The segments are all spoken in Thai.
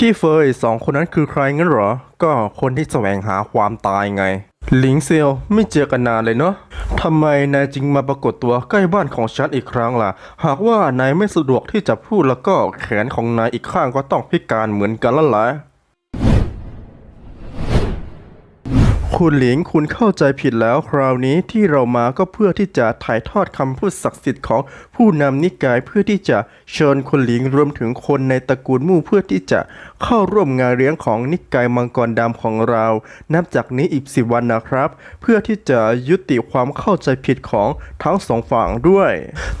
พี่เฟยสองคนนั้นคือใครงั้นเหรอ ก็คนที่แสวงหาความตายไง หลิงเซียวไม่เจอกันนานเลยเนาะทำไมนายจึงมาปรากฏตัวใกล้บ้านของฉันอีกครั้งล่ะ หากว่านายไม่สะดวกที่จะพูดแล้วก็แขนของนายอีกข้างก็ต้องพิการเหมือนกันละหล่ะ คุณหลิงคุณเข้าใจผิดแล้วคราวนี้ที่เรามาก็เพื่อที่จะถ่ายทอดคำพูดศักดิ์สิทธิ์ของผู้นำนิกายเพื่อที่จะเชิญคุณหลิงรวมถึงคนในตระกูลมู่เพื่อที่จะเข้าร่วมงานเลี้ยงของนิกายมังกรดำของเรา นับจากนี้อีกสิบวันนะครับ เพื่อที่จะยุติความเข้าใจผิดของทั้งสองฝั่งด้วย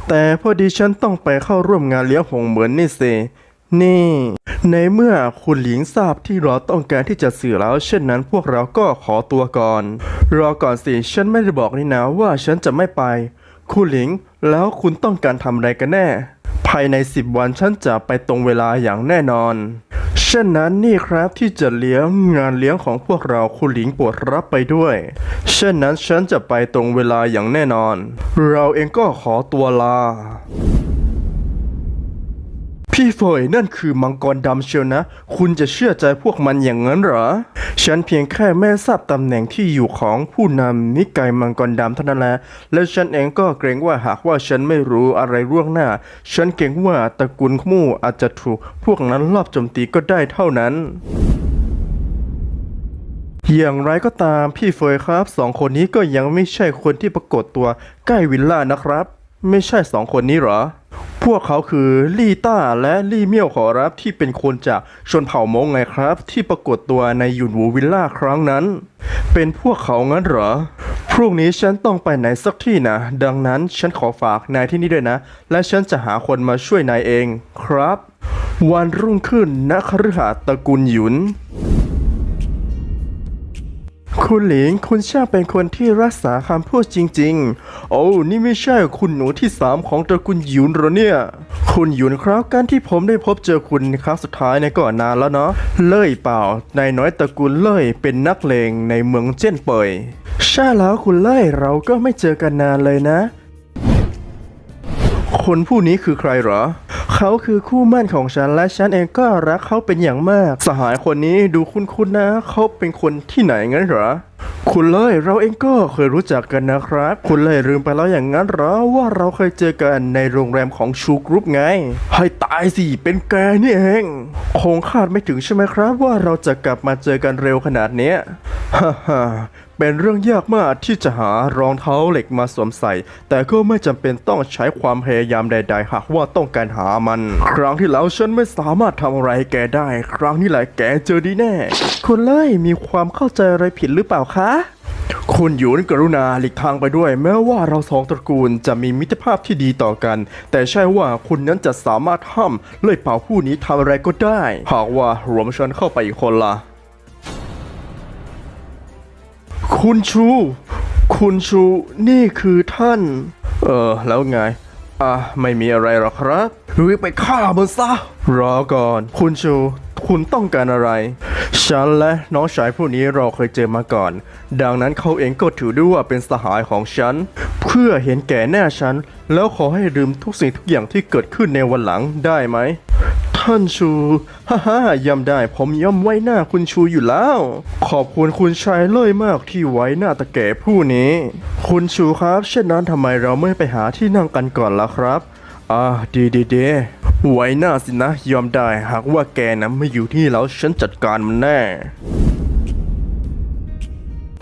แต่พอดีฉันต้องไปเข้าร่วมงานเลี้ยงหงเหมือนนี่สิ นี่ ในเมื่อคุณหลิงทราบที่เราต้องการที่จะสื่อแล้ว เช่นนั้นพวกเราก็ขอตัวก่อน รอก่อนสิ ฉันไม่ได้บอกนี่นะว่าฉันจะไม่ไป คุณหลิง แล้วคุณต้องการทำอะไรกันแน่ ภายในสิบวันฉันจะไปตรงเวลาอย่างแน่นอน เช่นนั้นนี่ครับที่จะเลี้ยงงานเลี้ยงของพวกเราคุณหลิงโปรดรับไปด้วย เช่นนั้นฉันจะไปตรงเวลาอย่างแน่นอน เราเองก็ขอตัวลา พี่เฟยนั่นคือมังกรดำเชียวนะ คุณจะเชื่อใจพวกมันอย่างนั้นเหรอ ฉันเพียงแค่แม่ทราบตำแหน่งที่อยู่ของผู้นำนิกายมังกรดำเท่านั้นแหละ และฉันเองก็เกรงว่าหากว่าฉันไม่รู้อะไรร่วงหน้า ฉันเกรงว่าตระกูลมู่อาจจะถูกพวกนั้นลอบโจมตีก็ได้เท่านั้นอย่างไรก็ตามพี่เฟยครับสองคนนี้ก็ยังไม่ใช่คนที่ปรากฏตัวใกล้วิลล่านะครับ ไม่ใช่สองคนนี้เหรอ พวกเขาคือลี่ต้าและลี่เมี่ยวขอรับที่เป็นคนจากชนเผ่ามงไงครับ ที่ปรากฏตัวในยุนวูวิลล่าครั้งนั้น เป็นพวกเขางั้นเหรอ พรุ่งนี้ฉันต้องไปไหนสักที่นะ ดังนั้นฉันขอฝากนายที่นี่ด้วยนะ และฉันจะหาคนมาช่วยนายเองครับ วันรุ่งขึ้นณคฤหาสน์ตระกูลหยุน คุณหลิง คุณช่างเป็นคนที่รักษาคำพูดจริง ๆ โอ้ นี่ไม่ใช่คุณหนูที่สามของตระกูลหยุนหรอเนี่ย คุณหยุนครับ การที่ผมได้พบเจอคุณครั้งสุดท้ายในยก็นนานแล้วเนาะ เล่ยเปล่า นายน้อยตระกูลเล่ยเป็นนักเลงในเมืองเจี้ยนเปยใช่แล้วคุณเล่ยเราก็ไม่เจอกันนานเลยนะ คนผู้นี้คือใครเหรอ เขาคือคู่มั่นของฉันและฉันเองก็รักเขาเป็นอย่างมาก สหายคนนี้ดูคุ้นๆนะ เขาเป็นคนที่ไหนงั้นเหรอคุณเลยเราเองก็เคยรู้จักกันนะครับ คุณเลยลืมไปแล้วอย่างนั้นเหรอว่าเราเคยเจอกันในโรงแรมของชูกรุ๊ปไง ให้ตายสิ เป็นแกนี่เอง คงคาดไม่ถึงใช่ไหมครับ ว่าเราจะกลับมาเจอกันเร็วขนาดเนี้ยฮ่าฮ่า เป็นเรื่องยากมากที่จะหารองเท้าเหล็กมาสวมใส่ แต่ก็ไม่จำเป็นต้องใช้ความพยายามใด ๆ หากว่าต้องการหามัน ครั้งที่แล้วฉันไม่สามารถทำอะไรแกได้ ครั้งนี้แหละแกเจอดีแน่ คุณเล่ยมีความเข้าใจอะไรผิดหรือเปล่าคะคุณหยุนกรุณาหลีกทางไปด้วย แม้ว่าเราสองตระกูลจะมีมิตรภาพที่ดีต่อกัน แต่ใช่ว่าคุณนั้นจะสามารถห้ามเล่ยเป่าผู้นี้ทำอะไรก็ได้ หากว่ารวมฉันเข้าไปอีกคนละ คุณชู คุณชูนี่คือท่าน เออ แล้วไง อะ ไม่มีอะไรหรอกครับรีบไปฆ่ามันซะ รอก่อน คุณชู คุณต้องการอะไร ฉันและน้องชายผู้นี้เราเคยเจอมาก่อน ดังนั้นเขาเองก็ถือด้วยว่าเป็นสหายของฉัน เพื่อเห็นแก่แน่ฉัน แล้วขอให้ลืมทุกสิ่งทุกอย่างที่เกิดขึ้นในวันหลังได้ไหม ท่านชู ฮ่าฮ่าย่ำได้ผมย่อมไว้หน้าคุณชูอยู่แล้ว ขอบคุณคุณชายเล่ยมากที่ไว้หน้าตะแก่ผู้นี้ คุณชูครับ เช่นนั้นทำไมเราไม่ไปหาที่นั่งกันก่อนล่ะครับ อ่าดีดีดีไว้หน้าสินะยอมได้หากว่าแกนะไม่อยู่ที่แล้วฉันจัดการมันแน่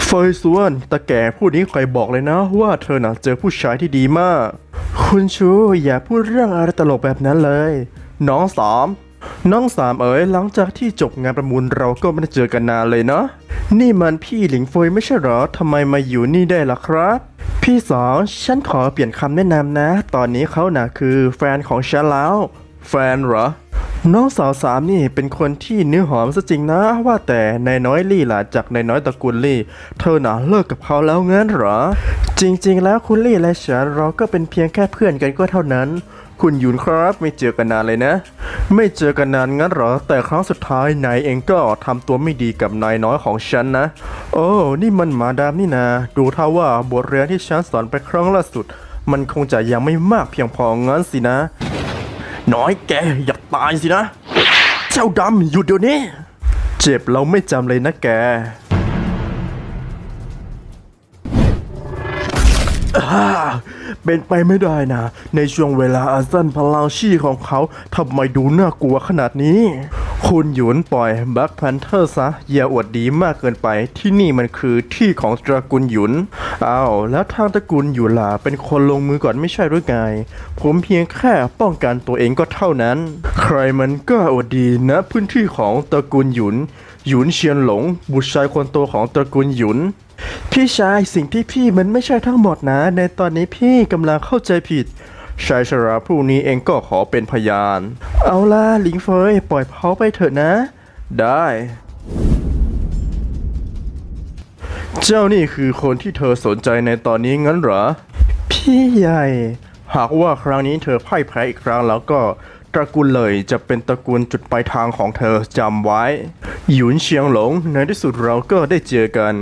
เฟยส่วนตะแก่ผู้นี้เคยบอกเลยนะว่าเธอน่ะเจอผู้ชายที่ดีมาก คุณชูอย่าพูดเรื่องอะไรตลกแบบนั้นเลย น้องสามน้องสามเอ๋ยหลังจากที่จบงานประมูลเราก็ไม่ได้เจอกันนานเลยเนาะนี่มันพี่หลิงเฟยไม่ใช่หรอทำไมมาอยู่นี่ได้ล่ะครับ พี่สองฉันขอเปลี่ยนคำแนะนำนะ ตอนนี้เขาน่ะคือแฟนของฉันแล้ว แฟนเหรอ น้องสาวสามนี่เป็นคนที่เนื้อหอมซะจริงนะ ว่าแต่นายน้อยลี่ล่ะจากนายน้อยตระกูลลี่ เธอน่ะเลิกกับเขาแล้วงั้นเหรอ จริง ๆ แล้วคุณลี่และฉันเราก็เป็นเพียงแค่เพื่อนกันก็เท่านั้น คุณหยุนครับไม่เจอกันนานเลยนะ ไม่เจอกันนานงั้นเหรอ แต่ครั้งสุดท้ายนายเองก็ทำตัวไม่ดีกับนายน้อยของฉันนะ โอ้นี่มันมาดามนี่นาดูท่าว่าบทเรียนที่ฉันสอนไปครั้งล่าสุด มันคงจะยังไม่มากเพียงพองั้นสินะ น้อยแกอยากตายสินะ เจ้าดำหยุดเดี๋ยวนี้ เจ็บเราไม่จำเลยนะแก เป็นไปไม่ได้นะ ในช่วงเวลาอันสั้นพลังชีของเขาทำไมดูน่ากลัวขนาดนี้ คุณหยุนปล่อยแบ็คแพนเทอร์ซะอย่าอวดดีมากเกินไปที่นี่มันคือที่ของตระกูลหยุนอ้าวแล้วทางตระกูลหยุนล่ะเป็นคนลงมือก่อนไม่ใช่หรือไงผมเพียงแค่ป้องกันตัวเองก็เท่านั้น ใครมันก็อวดดีนะพื้นที่ของตระกูลหยุนหยุนเชียนหลง บุตรชายคนโตของตระกูลหยุน พี่ชายสิ่งที่พี่มันไม่ใช่ทั้งหมดนะ ในตอนนี้พี่กำลังเข้าใจผิด ชายชราผู้นี้เองก็ขอเป็นพยาน เอาล่ะหลิงเฟยปล่อยเขาไปเถอะนะ ได้ เจ้านี่คือคนที่เธอสนใจในตอนนี้งั้นเหรอ พี่ใหญ่ หากว่าครั้งนี้เธอพ่ายแพ้อีกครั้งแล้วก็ตระกูลเลยจะเป็นตระกูลจุดปลายทางของเธอจำไว้ หยุนเชียงหลงในที่สุดเราก็ได้เจอกัน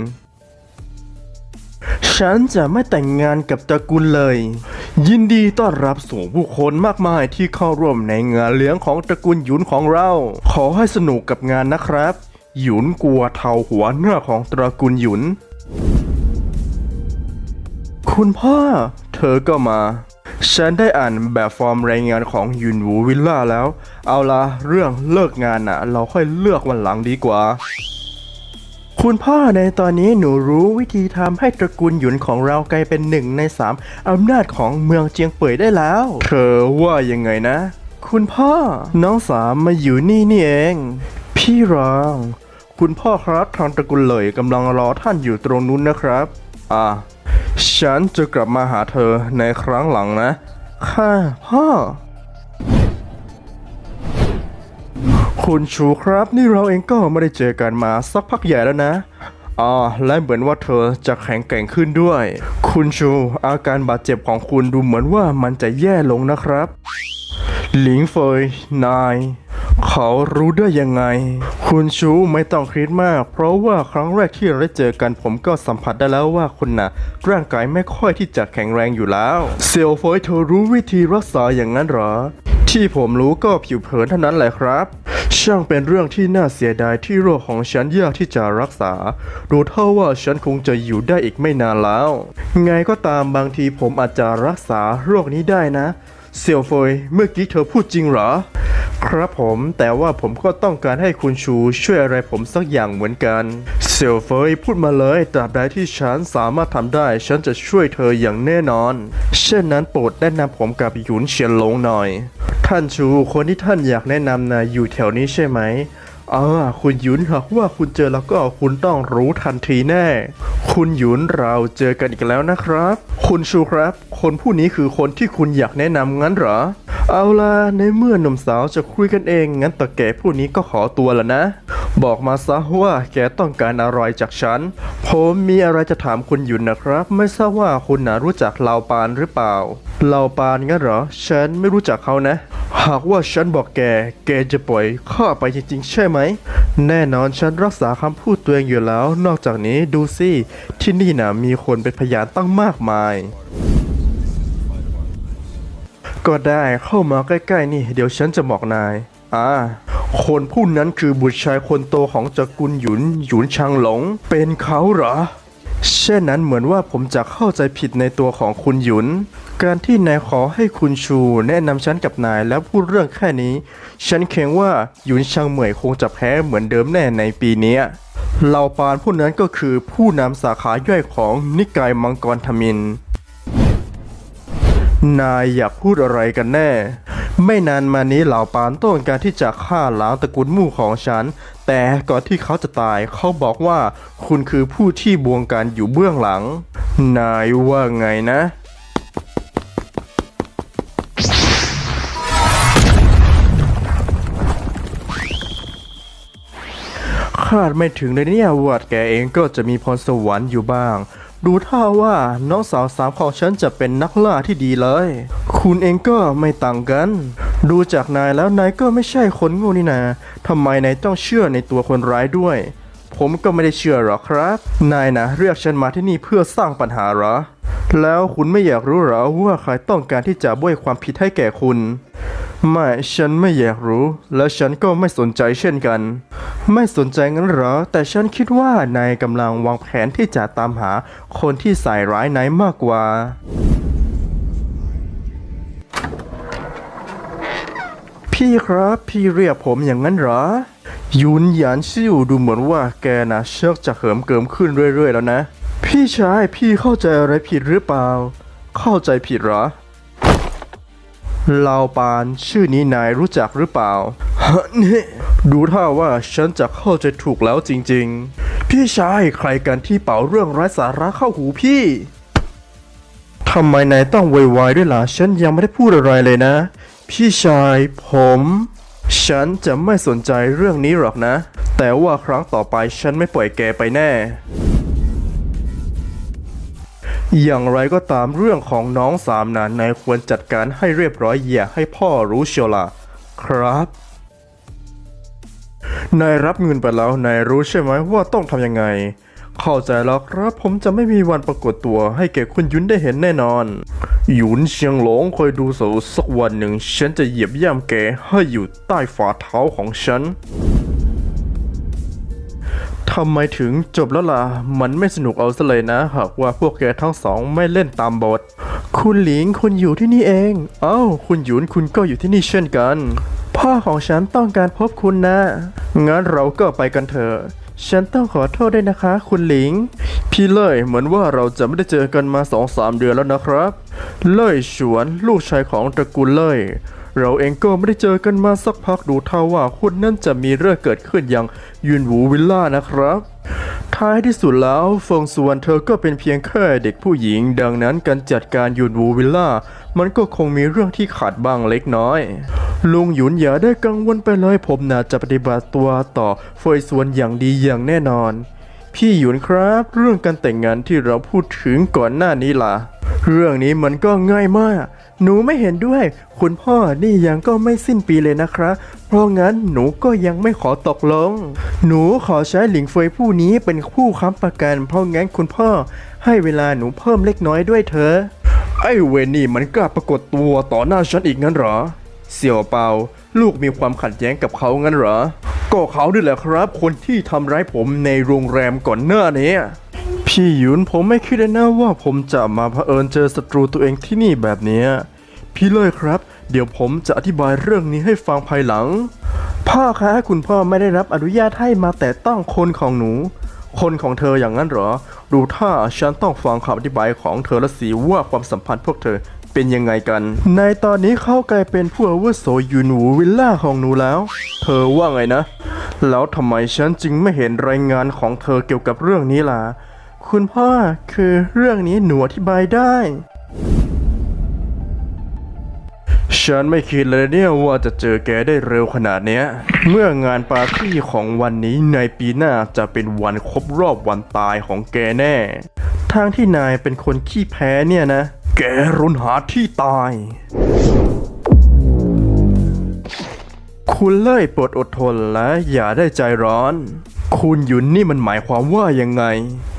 ฉันจะไม่แต่งงานกับตระกูลเลย ยินดีต้อนรับสู่ผู้คนมากมายที่เข้าร่วมในงานเลี้ยงของตระกูลหยุนของเรา ขอให้สนุกกับงานนะครับ หยุนกลัวเทาหัวหน้าของตระกูลหยุน คุณพ่อ เธอก็มา ฉันได้อ่านแบบฟอร์มรายงานของยุนวูวิลล่าแล้ว เอาละเรื่องเลิกงานน่ะ เราค่อยเลือกวันหลังดีกว่า คุณพ่อในตอนนี้หนูรู้วิธีทำให้ตระกูลหยุนของเรากลายเป็นหนึ่งในสามอำนาจของเมืองเจียงเป่ยได้แล้ว เธอว่ายังไงนะ คุณพ่อ น้องสามมาอยู่นี่นี่เอง พี่รอง คุณพ่อครับทางตระกูลเลยกำลังรอท่านอยู่ตรงนู้นนะครับ อ่า ฉันจะกลับมาหาเธอในครั้งหลังนะ ค่ะ พ่อ คุณชูครับ นี่เราเองก็ไม่ได้เจอกันมาสักพักใหญ่แล้วนะอ่าและเหมือนว่าเธอจะแข็งแกร่งขึ้นด้วย คุณชู อาการบาดเจ็บของคุณดูเหมือนว่ามันจะแย่ลงนะครับ หลิงเฟย นาย เขารู้ได้ยังไง คุณชูไม่ต้องคิดมาก เพราะว่าครั้งแรกที่เราได้เจอกันผมก็สัมผัสได้แล้วว่าคุณน่ะ ร่างกายไม่ค่อยที่จะแข็งแรงอยู่แล้ว เซียวเฟยเธอรู้วิธีรักษาอย่างนั้นเหรอ ที่ผมรู้ก็ผิวเผินเท่านั้นแหละครับ ช่างเป็นเรื่องที่น่าเสียดายที่โรคของฉันยากที่จะรักษา ดูเท่าว่าฉันคงจะอยู่ได้อีกไม่นานแล้ว ไงก็ตามบางทีผมอาจจะรักษาโรคนี้ได้นะ เซียวเฟย เมื่อกี้เธอพูดจริงเหรอ ครับผมแต่ว่าผมก็ต้องการให้คุณชูช่วยอะไรผมสักอย่างเหมือนกัน เซียวเฟยพูดมาเลยตราบใดที่ฉันสามารถทำได้ ฉันจะช่วยเธออย่างแน่นอน เช่นนั้นโปรดแนะนำผมกับหยุนเฉียนหลงหน่อย ท่านชูคนที่ท่านอยากแนะนำนะอยู่แถวนี้ใช่ไหมอ่าคุณหยุนหากว่าคุณเจอแล้วก็คุณต้องรู้ทันทีแน่ คุณหยุนเราเจอกันอีกแล้วนะครับ คุณชูครับ คนผู้นี้คือคนที่คุณอยากแนะนำงั้นเหรอ เอาล่ะในเมื่อหนุ่มสาวจะคุยกันเอง งั้นตะแก่ผู้นี้ก็ขอตัวล้วนะ บอกมาซะว่าแกต้องการอะไรจากฉัน ผมมีอะไรจะถามคุณหยุนนะครับ ไม่ทราบว่าคุณนะรู้จักเหล่าปานหรือเปล่าเหล่าปานงั้นเหรอ ฉันไม่รู้จักเขานะ หากว่าฉันบอกแก แกจะปล่อยข้าไปจริงๆ ใช่ไหม แน่นอนฉันรักษาคำพูดตัวเองอยู่แล้ว นอกจากนี้ดูสิที่นี่นะมีคนเป็นพยานตั้งมากมาย ก็ได้เข้ามาใกล้ๆนี่ เดี๋ยวฉันจะบอกนาย อ่า คนผู้นั้นคือบุตรชายคนโตของจักรุลหยุนหยุนชางหลง เป็นเขาเหรอ เช่นนั้นเหมือนว่าผมจะเข้าใจผิดในตัวของคุณหยุน การที่นายขอให้คุณชูแนะนำฉันกับนายแล้วพูดเรื่องแค่นี้ ฉันเกรงว่าหยุนชางเหมยคงจะแพ้เหมือนเดิมแน่ในปีนี้เหล่าปานผู้นั้นก็คือผู้นำสาขาย่อยของนิกายมังกรทมิน นายอยากพูดอะไรกันแน่ ไม่นานมานี้เหล่าปานต้องการที่จะฆ่าล้างตระกูลมู่ของฉัน แต่ก่อนที่เขาจะตายเขาบอกว่าคุณคือผู้ที่บวงการอยู่เบื้องหลัง นายว่าไงนะคาดไม่ถึงเลยเนี่ยว่าแกเองก็จะมีพรสวรรค์อยู่บ้าง ดูท่าว่าน้องสาวสามของฉันจะเป็นนักล่าที่ดีเลย คุณเองก็ไม่ต่างกัน ดูจากนายแล้วนายก็ไม่ใช่คนโง่นี่นาทำไมนายต้องเชื่อในตัวคนร้ายด้วย ผมก็ไม่ได้เชื่อหรอกครับ นายนะเรียกฉันมาที่นี่เพื่อสร้างปัญหาหรอ แล้วคุณไม่อยากรู้หรอว่าใครต้องการที่จะบ้วยความผิดให้แก่คุณ ไม่ฉันไม่อยากรู้ และฉันก็ไม่สนใจเช่นกัน ไม่สนใจงั้นหรอ แต่ฉันคิดว่านายกำลังวางแผนที่จะตามหาคนที่ใส่ร้ายนายมากกว่าพี่ครับ พี่เรียกผมอย่างนั้นเหรอ ยุนหยานชิวดูเหมือนว่าแกนะเชิกจะเหิมเกิมขึ้นเรื่อยๆแล้วนะ พี่ชายพี่เข้าใจอะไรผิดหรือเปล่า เข้าใจผิดเหรอลาวปานชื่อนี้นายรู้จักหรือเปล่าฮะนี่ดูท่าว่าฉันจะเข้าใจถูกแล้วจริงๆ พี่ชายใครกันที่เป่าเรื่องไร้สาระเข้าหูพี่ทำไมนายต้องโวยวายด้วยล่ะฉันยังไม่ได้พูดอะไรเลยนะ พี่ชายผม ฉันจะไม่สนใจเรื่องนี้หรอกนะ แต่ว่าครั้งต่อไปฉันไม่ปล่อยแกไปแน่ อย่างไรก็ตามเรื่องของน้องสามนั้นนายควรจัดการให้เรียบร้อยอย่าให้พ่อรู้เชียวล่ะครับนายรับเงินไปแล้วนายรู้ใช่ไหมว่าต้องทำยังไง เข้าใจแล้วครับผมจะไม่มีวันปรากฏตัวให้แก่คุณยุนได้เห็นแน่นอน หยุนเชียงหลงคอยดูสูสักวันหนึ่ง ฉันจะเหยียบย่ำแกให้อยู่ใต้ฝ่าเท้าของฉันทำไมถึงจบแล้วล่ะ มันไม่สนุกเอาซะเลยนะ หากว่าพวกแกทั้งสองไม่เล่นตามบท คุณหลิงคุณอยู่ที่นี่เอง เอ้า คุณหยุนคุณก็อยู่ที่นี่เช่นกัน พ่อของฉันต้องการพบคุณนะ งั้นเราก็ไปกันเถอะ ฉันต้องขอโทษด้วยนะคะ คุณหลิง พี่เล่ยเหมือนว่าเราจะไม่ได้เจอกันมาสองสามเดือนแล้วนะครับ เล่ยฉวนลูกชายของตระกูลเล่ยเราเองก็ไม่ได้เจอกันมาสักพักดูท่าว่าคุณนั่นจะมีเรื่องเกิดขึ้นอย่างยุนหูวิลล่านะครับ ท้ายที่สุดแล้วฟงสวนเธอก็เป็นเพียงแค่เด็กผู้หญิง ดังนั้นการจัดการยุนวูวิลล่า มันก็คงมีเรื่องที่ขาดบ้างเล็กน้อย ลุงหยุนอย่าได้กังวลไปเลยผมน่าจะปฏิบัติตัวต่อเฟยส่วนอย่างดีอย่างแน่นอน พี่หยุนครับ เรื่องการแต่งงานที่เราพูดถึงก่อนหน้านี้ล่ะ เรื่องนี้มันก็ง่ายมาก หนูไม่เห็นด้วย คุณพ่อนี่ยังก็ไม่สิ้นปีเลยนะครับเพราะงั้นหนูก็ยังไม่ขอตกลง หนูขอใช้หลิงเฟยผู้นี้เป็นผู้ค้ำประกัน เพราะงั้นคุณพ่อให้เวลาหนูเพิ่มเล็กน้อยด้วยเถอะ ไอ้เวนี่มันกล้าปรากฏตัวต่อหน้าฉันอีกงั้นเหรอ เสี่ยวเปาลูกมีความขัดแย้งกับเขางั้นเหรอ ก็เขาด้วยแหละครับ คนที่ทำร้ายผมในโรงแรมก่อนหน้านี้ พี่หยุนผมไม่คิดเลยนะว่าผมจะมาเผอิญเจอศัตรูตัวเองที่นี่แบบนี้ พี่เลยครับ เดี๋ยวผมจะอธิบายเรื่องนี้ให้ฟังภายหลัง พ่อคะคุณพ่อไม่ได้รับอนุญาตให้มาแต่ต้องคนของหนู คนของเธออย่างนั้นเหรอ ดูถ้าฉันต้องฟังคำอธิบายของเธอและสิว่าความสัมพันธ์พวกเธอเป็นยังไงกัน ในตอนนี้เขากลายเป็นผู้อาวุโสยูนูวิลล่าของหนูแล้ว เธอว่าไงนะ แล้วทำไมฉันจึงไม่เห็นรายงานของเธอเกี่ยวกับเรื่องนี้ล่ะ คุณพ่อคือเรื่องนี้หนูอธิบายได้ ฉันไม่คิดเลยเนี่ยว่าจะเจอแกได้เร็วขนาดเนี้ย เมื่องานปาร์ตี้ของวันนี้ในปีหน้าจะเป็นวันครบรอบวันตายของแกแน่ ทางที่นายเป็นคนขี้แพ้เนี่ยนะ แกรุนหาที่ตาย คุณเล่ยปรดอดทนและอย่าได้ใจร้อน คุณหยุนนี่มันหมายความว่ายังไง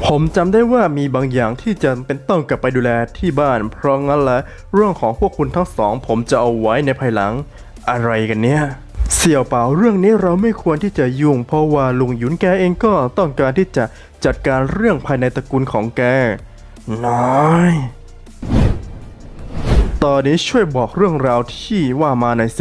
ผมจำได้ว่ามีบางอย่างที่จำเป็นต้องกลับไปดูแลที่บ้าน เพราะงั้นแหละเรื่องของพวกคุณทั้งสอง ผมจะเอาไว้ในภายหลัง อะไรกันเนี่ยเสี่ยวเปล่าเรื่องนี้เราไม่ควรที่จะยุ่ง เพราะว่าลุงหยุนแกเองก็ต้องการที่จะจัดการเรื่องภายในตระกูลของแกน้อยตอนนี้ช่วยบอกเรื่องราวที่ว่ามาหน่อยเซ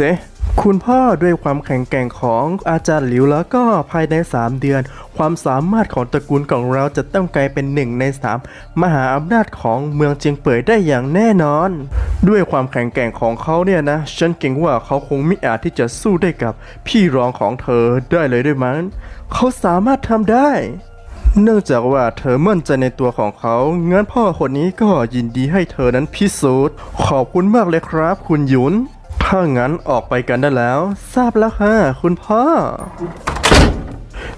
คุณพ่อด้วยความแข็งแกร่งของอาจารย์หลิวแล้วก็ภายใน 3 เดือน ความสามารถของตระกูลของเราจะต้องกลายเป็นหนึ่งในสามมหาอำนาจของเมืองเจียงเป่ยได้อย่างแน่นอน ด้วยความแข็งแกร่งของเขาเนี่ยนะ ฉันเก่งว่าเขาคงไม่อาจที่จะสู้ได้กับพี่รองของเธอได้เลยด้วยมั้งเขาสามารถทำได้เนื่องจากว่าเธอมั่นใจในตัวของเขา งั้นพ่อคนนี้ก็ยินดีให้เธอนั้นพิสูจน์ ขอบคุณมากเลยครับ คุณหยุน ถ้างั้นออกไปกันได้แล้ว ทราบแล้วค่ะ คุณพ่อ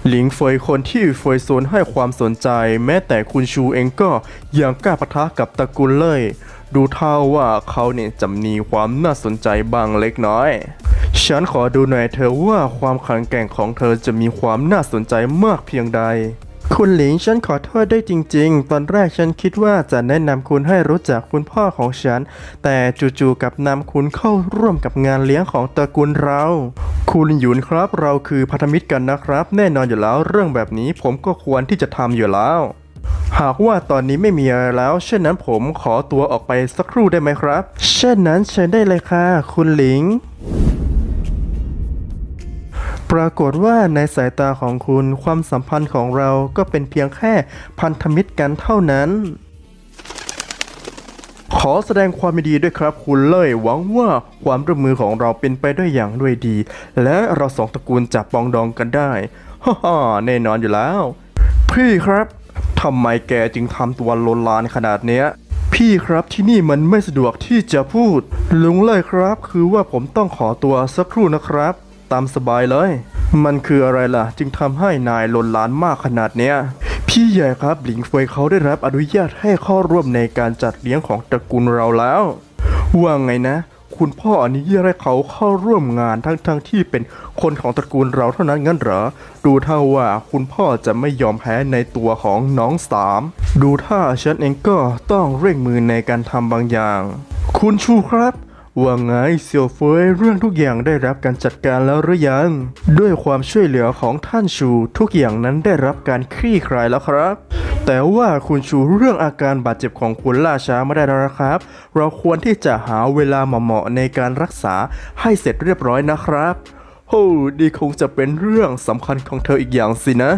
หลิงเฟยคนที่เฟยซนให้ความสนใจ แม้แต่คุณชูเองก็ยังกล้าปะทะกับตระกูลเลย ดูเท่าว่าเขาเนี่ยจะมีความน่าสนใจบางเล็กน้อย ฉันขอดูหน่อยเธอว่าความแข็งแกร่งของเธอจะมีความน่าสนใจมากเพียงใด คุณหลิงฉันขอโทษด้วยจริง ๆ ตอนแรกฉันคิดว่าจะแนะนำคุณให้รู้จักคุณพ่อของฉัน แต่จู่ๆกับนำคุณเข้าร่วมกับงานเลี้ยงของตระกูลเรา คุณหยุนครับเราคือพันธมิตรกันนะครับ แน่นอนอยู่แล้วเรื่องแบบนี้ผมก็ควรที่จะทำอยู่แล้ว หากว่าตอนนี้ไม่มีอะไรแล้ว เช่นนั้นผมขอตัวออกไปสักครู่ได้ไหมครับ เช่นนั้นเชิญได้เลยค่ะ คุณหลิง ปรากฏว่าในสายตาของคุณความสัมพันธ์ของเราก็เป็นเพียงแค่พันธมิตรกันเท่านั้น ขอแสดงความยินดีด้วยครับคุณเล่ยหวังว่าความร่วมมือของเราเป็นไปได้อย่างด้วยดี และเราสองตระกูลจะปองดองกันได้ฮ่าฮ่าแน่นอนอยู่แล้ว พี่ครับทำไมแกจึงทำตัวโลนลานขนาดเนี้ยพี่ครับที่นี่มันไม่สะดวกที่จะพูด ลุงเลยครับ คือว่าผมต้องขอตัวสักครู่นะครับ ตามสบายเลย มันคืออะไรล่ะ จึงทำให้นายลนลานมากขนาดเนี้ย พี่ใหญ่ครับหลิงเฟยเขาได้รับอนุญาตให้เข้าร่วมในการจัดเลี้ยงของตระกูลเราแล้ว ว่าไงนะ คุณพ่ออนุญาตให้เขาเข้าร่วมงานทั้งๆทที่เป็นคนของตระกูลเราเท่านั้นงั้นเหรอ ดูท่าว่าคุณพ่อจะไม่ยอมแพ้ในตัวของน้องสาม ดูท่าฉันเองก็ต้องเร่งมือในการทำบางอย่าง คุณชูครับ ว่าไงเซียวเฟยเรื่องทุกอย่างได้รับการจัดการแล้วหรือยัง ด้วยความช่วยเหลือของท่านชูทุกอย่างนั้นได้รับการคลี่คลายแล้วครับ แต่ว่าคุณชูเรื่องอาการบาดเจ็บของคุณล่าช้าไม่ได้แล้วนะครับ เราควรที่จะหาเวลาเหมาะๆในการรักษาให้เสร็จเรียบร้อยนะครับโอ้ดีคงจะเป็นเรื่องสำคัญของเธออีกอย่างสินะ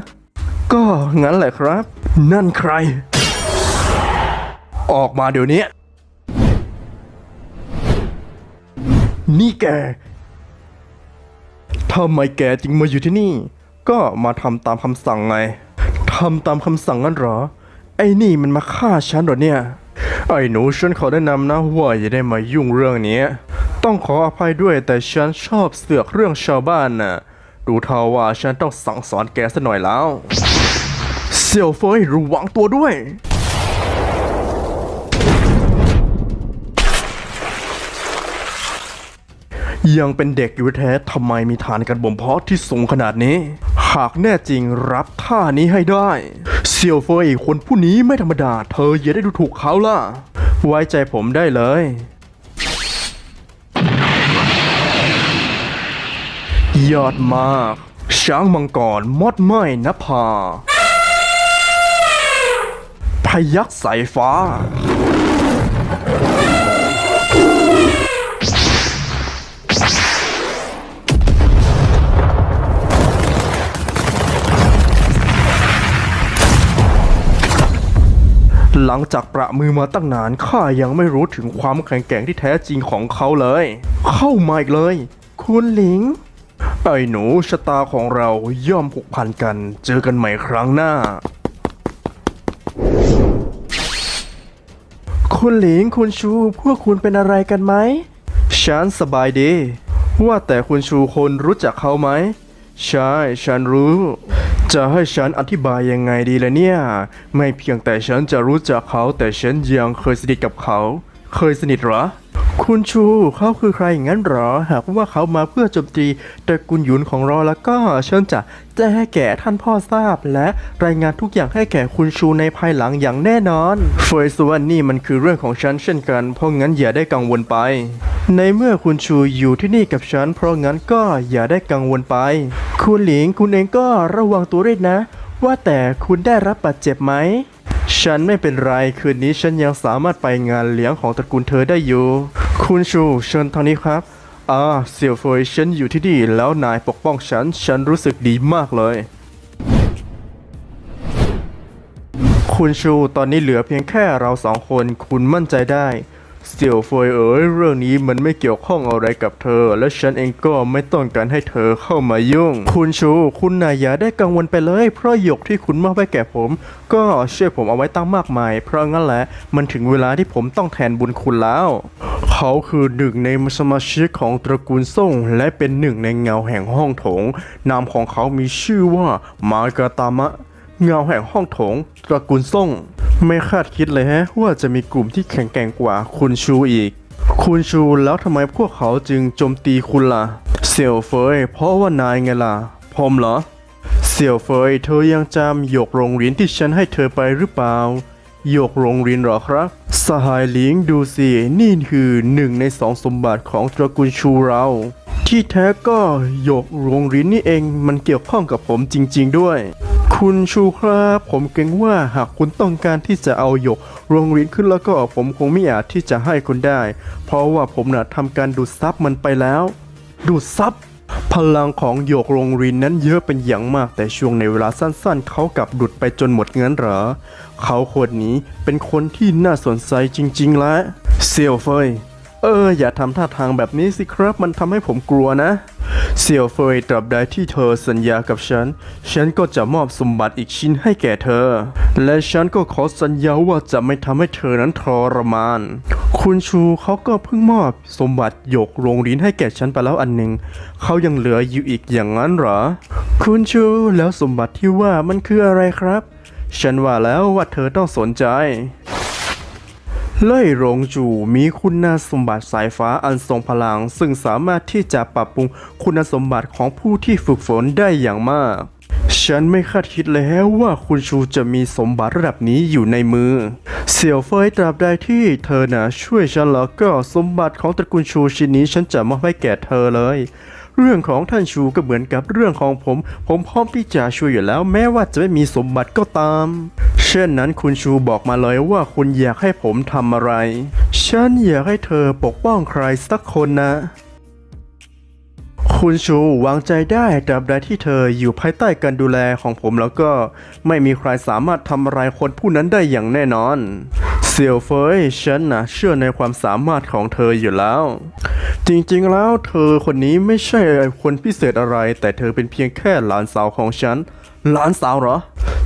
ก็งั้นแหละครับ นั่นใคร ออกมาเดี๋ยวนี้ นี่แกทำไมแกจึงมาอยู่ที่นี่ ก็มาทำตามคำสั่งไงทำตามคำสั่งนั่นหรอ ไอ้นี่มันมาฆ่าฉันหรอเนี่ย ไอ้หนูฉันขอแนะนำนะว่าอย่าได้มายุ่งเรื่องนี้ ต้องขออภัยด้วยแต่ฉันชอบเสือกเรื่องชาวบ้านน่ะ ดูเท่าว่าฉันต้องสั่งสอนแกสัหน่อยแล้ว เสี่ยวเฟยระวังตัวด้วย ยังเป็นเด็กอยู่แท้ทำไมมีฐานการบ่มเพาะที่สูงขนาดนี้ หากแน่จริงรับท่านี้ให้ได้เซียวเฟยคนผู้นี้ไม่ธรรมดา เธออย่าได้ดูถูกเขาล่ะ ไว้ใจผมได้เลย ยอดมาก ช้างมังกรมอดไหม้นภาพยักสายฟ้า หลังจากประมือมาตั้งนานข้ายังไม่รู้ถึงความแข็งแกร่งที่แท้จริงของเขาเลย เข้ามาอีกเลย คุณหลิงไอ้หนูชะตาของเราย่อมผูกพันกัน เจอกันใหม่ครั้งหน้า คุณหลิงคุณชู พวกคุณเป็นอะไรกันไหมฉันสบายดี ว่าแต่คุณชูคนรู้จักเขาไหม ใช่ ฉันรู้ จะให้ฉันอธิบายยังไงดีล่ะเนี่ย ไม่เพียงแต่ฉันจะรู้จักเขาแต่ฉันยังเคยสนิทกับเขา เคยสนิทเหรอ คุณชูเขาคือใครอย่างนั้นหรอ หากว่าเขามาเพื่อโจมตีตระกูลหยุนของเราแล้วก็ฉันจะแจ้งให้แก่ท่านพ่อทราบ และรายงานทุกอย่างให้แก่คุณชูในภายหลังอย่างแน่นอนเฟยสวนนี่มันคือเรื่องของฉันเช่นกัน เพราะงั้นอย่าได้กังวลไป ในเมื่อคุณชูอยู่ที่นี่กับฉัน เพราะงั้นก็อย่าได้กังวลไป คุณหลิงคุณเองก็ระวังตัวด้วยนะ ว่าแต่คุณได้รับบาดเจ็บไหม ฉันไม่เป็นไรคืนนี้ฉันยังสามารถไปงานเลี้ยงของตระกูลเธอได้อยู่ คุณชูเชิญทางนี้ครับอ่าเสี่ยวเฟยฉันอยู่ที่นี่แล้วนายปกป้องฉัน ฉันรู้สึกดีมากเลย คุณชูตอนนี้เหลือเพียงแค่เราสองคนคุณมั่นใจได้ เสี่ยวเฟยเอ๋ยเรื่องนี้มันไม่เกี่ยวข้องอะไรกับเธอ และฉันเองก็ไม่ต้องการให้เธอเข้ามายุ่ง คุณชู คุณนายอย่าได้กังวลไปเลย เพราะหยกที่คุณมอบให้แก่ผม ก็ช่วยผมเอาไว้ตั้งมากมาย เพราะงั้นแหละมันถึงเวลาที่ผมต้องแทนบุญคุณแล้ว เขาคือหนึ่งในสมาชิกของตระกูลส่ง และเป็นหนึ่งในเงาแห่งห้องโถง นามของเขามีชื่อว่ามากาตามะ เงาแห่งห้องโถงตระกูลส่ง ไม่คาดคิดเลยฮะ ว่าจะมีกลุ่มที่แข็งแกร่งกว่าคุณชูอีก คุณชูแล้วทำไมพวกเขาจึงโจมตีคุณล่ะ เสี่ยวเฟยเพราะว่านายไงล่ะผมเหรอ เสี่ยวเฟยเธอยังจำหยกโรงเรียนที่ฉันให้เธอไปหรือเปล่าหยกโรงเรียนหรอครับ สหายหลิงดูสินี่คือหนึ่งในสองสมบัติของตระกูลชูเรา ที่แท้ก็หยกโรงเรียนนี่เองมันเกี่ยวข้องกับผมจริง ๆด้วย คุณชูครับ ผมเกรงว่าหากคุณต้องการที่จะเอาหยกโรงเรียนขึ้นแล้วก็ผมคงไม่อาจที่จะให้คุณได้ เพราะว่าผมน่ะทำการดูดซับมันไปแล้ว ดูดซับพลังของหยกโรงรีนนั้นเยอะเป็นอย่างมากแต่ช่วงในเวลาสั้นๆ เขากลับดุดไปจนหมดเงินเหรอ เขาคนนี้เป็นคนที่น่าสนใจจริงๆและเซียวเฟย เออ อย่าทำท่าทางแบบนี้สิครับ มันทำให้ผมกลัวนะเซียวเฟยตราบใดที่เธอสัญญากับฉัน ฉันก็จะมอบสมบัติอีกชิ้นให้แก่เธอ และฉันก็ขอสัญญาว่าจะไม่ทำให้เธอนั้นทรมาน คุณชูเขาก็เพิ่งมอบสมบัติหยกโรงเรียนให้แก่ฉันไปแล้วอันหนึ่ง เขายังเหลืออยู่อีกอย่างนั้นเหรอ คุณชูแล้วสมบัติที่ว่ามันคืออะไรครับ ฉันว่าแล้วว่าเธอต้องสนใจ เล่ยหลงจูมีคุณสมบัติสายฟ้าอันทรงพลัง ซึ่งสามารถที่จะปรับปรุงคุณสมบัติของผู้ที่ฝึกฝนได้อย่างมาก ฉันไม่คาดคิดแล้วว่าคุณชูจะมีสมบัติระดับนี้อยู่ในมือ เสี่ยวเฟยตราบใดที่เธอนะช่วยฉันแล้วก็สมบัติของตระกูลชูชิ้นนี้ฉันจะมอบให้แก่เธอเลย เรื่องของท่านชูก็เหมือนกับเรื่องของผม ผมพร้อมที่จะช่วยอยู่แล้ว แม้ว่าจะไม่มีสมบัติก็ตาม เช่นนั้นคุณชูบอกมาเลยว่าคุณอยากให้ผมทำอะไร ฉันอยากให้เธอปกป้องใครสักคนนะคุณชูวางใจได้ตราบใดที่เธออยู่ภายใต้การดูแลของผมแล้วก็ไม่มีใครสามารถทำอะไรคนผู้นั้นได้อย่างแน่นอน เสี่ยวเฟยฉันนะเชื่อในความสามารถของเธออยู่แล้ว จริงๆแล้วเธอคนนี้ไม่ใช่คนพิเศษอะไร แต่เธอเป็นเพียงแค่หลานสาวของฉัน หลานสาวเหรอ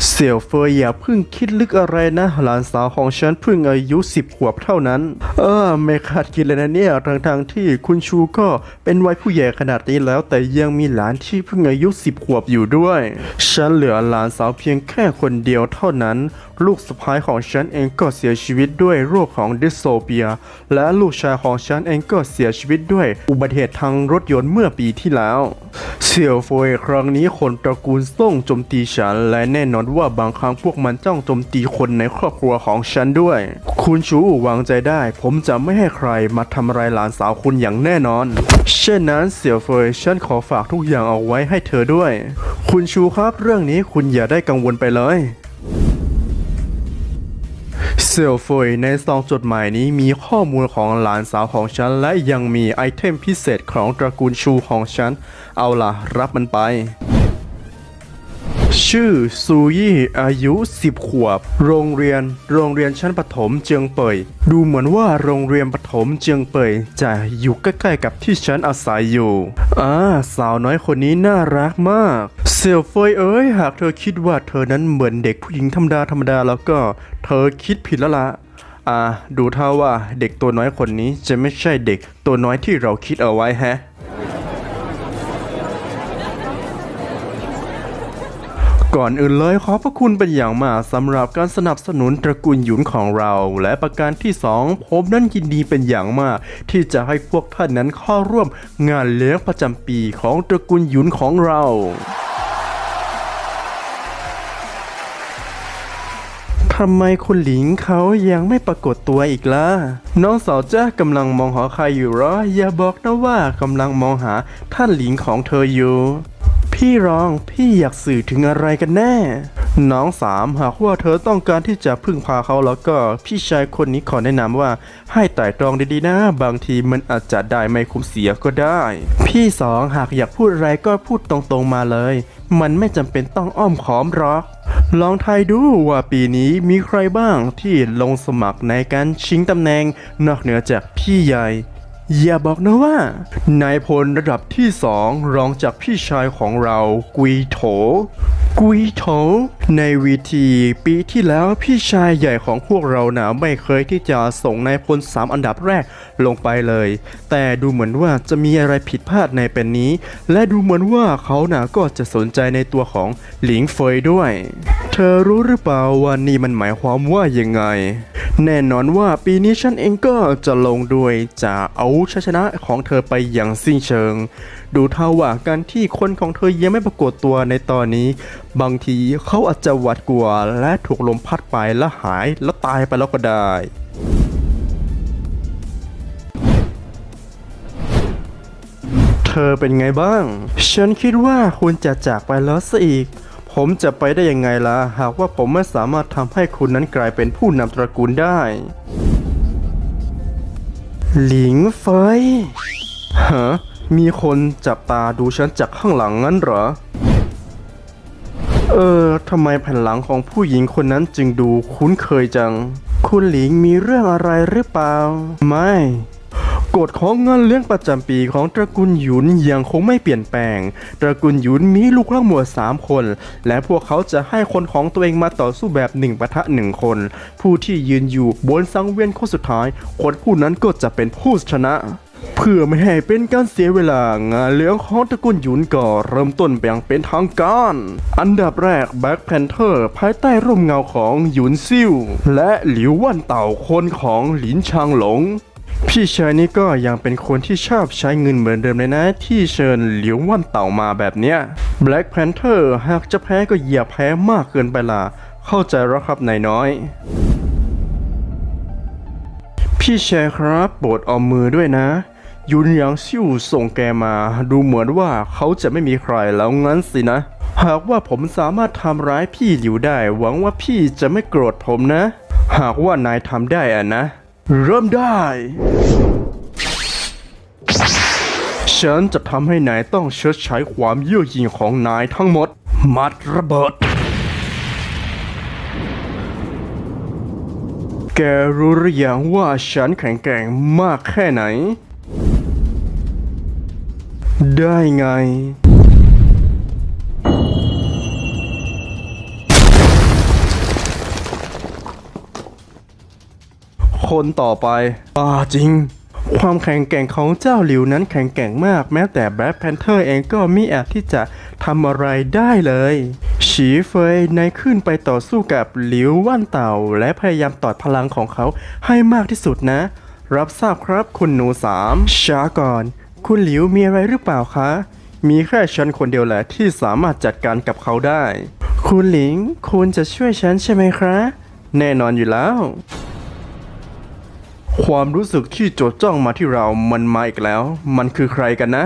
เสี่ยวเฟยอย่าเพิ่งคิดลึกอะไรนะ หลานสาวของฉันเพิ่งอายุสิบขวบเท่านั้น เออไม่คาดคิดเลยนะเนี่ยทางทางๆที่คุณชูก็เป็นวัยผู้ใหญ่ขนาดนี้แล้ว แต่ยังมีหลานที่เพิ่งอายุสิบขวบอยู่ด้วย ฉันเหลือหลานสาวเพียงแค่คนเดียวเท่านั้น ลูกสะพ้ายของฉันเองก็เสียชีวิตด้วยโรคของดิสโซเปีย และลูกชายของฉันเองก็เสียชีวิตด้วย อุบัติเหตุทางรถยนต์เมื่อปีที่แล้ว เสี่ยวโฟยครั้งนี้คนตระกูลส่งจมตีฉัน และแน่นอนว่าบางครั้งพวกมันจ้องโจมตีคนในครอบครัวของฉันด้วย คุณชูวางใจได้ ผมจะไม่ให้ใครมาทำร้ายหลานสาวคุณอย่างแน่นอน เช่นนั้นเสี่ยวเฟยฉันขอฝากทุกอย่างเอาไว้ให้เธอด้วย คุณชูครับเรื่องนี้คุณอย่าได้กังวลไปเลยเซลฟอยในซองจดหมายนี้มีข้อมูลของหลานสาวของฉัน และยังมีไอเทมพิเศษของตระกูลชูของฉัน เอาล่ะ รับมันไป ชื่อซูยี่อายุ 10 ขวบ โรงเรียน โรงเรียนชั้นประถมเจียงเปย ดูเหมือนว่าโรงเรียนประถมเจียงเปย จะอยู่ใกล้ๆกับที่ฉันอาศัยอยู่อ่าสาวน้อยคนนี้น่ารักมากเสี่ยวเฟยเอ้ยหากเธอคิดว่าเธอนั้นเหมือนเด็กผู้หญิงธรรมดาธรรมดาแล้วก็เธอคิดผิดแล้วล่ะอ่า ดูท่าว่าเด็กตัวน้อยคนนี้จะไม่ใช่เด็กตัวน้อยที่เราคิดเอาไว้แฮะ ก่อนอื่นเลยขอพระคุณเป็นอย่างมากสำหรับการสนับสนุนตระกูลหยุนของเรา และประการที่สองผมนั้นยินดีเป็นอย่างมาก ที่จะให้พวกท่านนั้นเข้าร่วมงานเลี้ยงประจำปีของตระกูลหยุนของเราทำไมคุณหลิงเขายังไม่ปรากฏตัวอีกล่ะ น้องสาวจ้ากำลังมองหาใครอยู่หรอ อย่าบอกนะว่ากำลังมองหาท่านหลิงของเธออยู่ พี่รองพี่อยากสื่อถึงอะไรกันแน่ น้องสามหากว่าเธอต้องการที่จะพึ่งพาเขาแล้วก็พี่ชายคนนี้ขอแนะนำว่า ให้ไต่ตรองดีๆนะ บางทีมันอาจจะได้ไม่คุ้มเสียก็ได้ พี่สองหากอยากพูดอะไรก็พูดตรงๆมาเลย มันไม่จำเป็นต้องอ้อมค้อมหรอกลองทายดูว่าปีนี้มีใครบ้างที่ลงสมัครในการชิงตำแหน่งนอกเหนือจากพี่ใหญ่ อย่าบอกนะว่า นายพลระดับที่สองรองจากพี่ชายของเรากุยโถ กุยโถในวีทีปีที่แล้วพี่ชายใหญ่ของพวกเรานะไม่เคยที่จะส่งนายพลสามอันดับแรกลงไปเลย แต่ดูเหมือนว่าจะมีอะไรผิดพลาดในเป็นนี้ และดูเหมือนว่าเขานะก็จะสนใจในตัวของหลิงเฟยด้วย เธอรู้หรือเปล่าว่านี่มันหมายความว่ายังไง แน่นอนว่าปีนี้ฉันเองก็จะลงด้วยจะเอาชัยชนะของเธอไปอย่างสิ้นเชิง ดูเท่าว่าการที่คนของเธอยังไม่ปรากฏตัวในตอนนี้ บางทีเขาอาจจะหวาดกลัวและถูกลมพัดไปและหายแล้วตายไปแล้วก็ได้เธอเป็นไงบ้าง ฉันคิดว่าคุณจะจากไปแล้วซะอีก ผมจะไปได้ยังไงล่ะ หากว่าผมไม่สามารถทำให้คุณนั้นกลายเป็นผู้นำตระกูลได้ หลิงเฟยฮะ มีคนจับตาดูฉันจากข้างหลังงั้นเหรอ เออทำไมแผ่นหลังของผู้หญิงคนนั้นจึงดูคุ้นเคยจัง คุณหลิงมีเรื่องอะไรหรือเปล่า ไม่กฎของงานเลี้ยงประจำปีของตระกูลหยุนยังคงไม่เปลี่ยนแปลง ตระกูลหยุนมีลูกทั้งหมด3คน และพวกเขาจะให้คนของตัวเองมาต่อสู้แบบหนึ่งปะทะหนึ่งคน ผู้ที่ยืนอยู่บนสังเวียนคนสุดท้าย คนผู้นั้นก็จะเป็นผู้ชนะ เพื่อไม่ให้เป็นการเสียเวลางานเลี้ยงของตระกูลหยุนก็เริ่มต้นไปอย่งเป็นทางการ อันดับแรกแบ็คแพนเทอร์ภายใต้ร่มเงาของหยุนซิ่วและหลิวว่านเต่าคนของหลินชางหลง พี่ชายนี่ก็ยังเป็นคนที่ชอบใช้เงินเหมือนเดิมเลยนะ ที่เชิญหลิวว่านเต่ามาแบบเนี้ย Black Panther หากจะแพ้ก็อย่าแพ้มากเกินไปล่ะ เข้าใจแล้วครับนายน้อยพี่ชายครับโปรดเอามือด้วยนะ ยุนหยางซิ่วส่งแกมา ดูเหมือนว่าเขาจะไม่มีใครแล้วงั้นสินะ หากว่าผมสามารถทำร้ายพี่หลิวได้ หวังว่าพี่จะไม่โกรธผมนะ หากว่านายทำได้อะนะ เริ่มได้ ฉันจะทำให้นายต้องเชิดใช้ความเย่อหยิ่งของนายทั้งหมด มัดระเบิดแกรู้หรือยังว่าฉันแข็งแกร่งมากแค่ไหน ได้ไง คนต่อไปอ่าจริง ความแข็งแกร่งของเจ้าหลิวนั้นแข็งแกร่งมาก แม้แต่แบล็คแพนเทอร์เองก็มิอาจที่จะทำอะไรได้เลยฉีเฟยในขึ้นไปต่อสู้กับหลิวว่านเต่า และพยายามต่อพลังของเขาให้มากที่สุดนะ รับทราบครับคุณหนูสามช้าก่อน คุณหลิวมีอะไรหรือเปล่าคะ มีแค่ฉันคนเดียวแหละที่สามารถจัดการกับเขาได้ คุณหลิง คุณจะช่วยฉันใช่ไหมครับแน่นอนอยู่แล้ว ความรู้สึกที่โจดจ้องมาที่เรามันมาอีกแล้ว มันคือใครกันนะ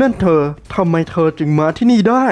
นั่นเธอทำไมเธอจึงมาที่นี่ได้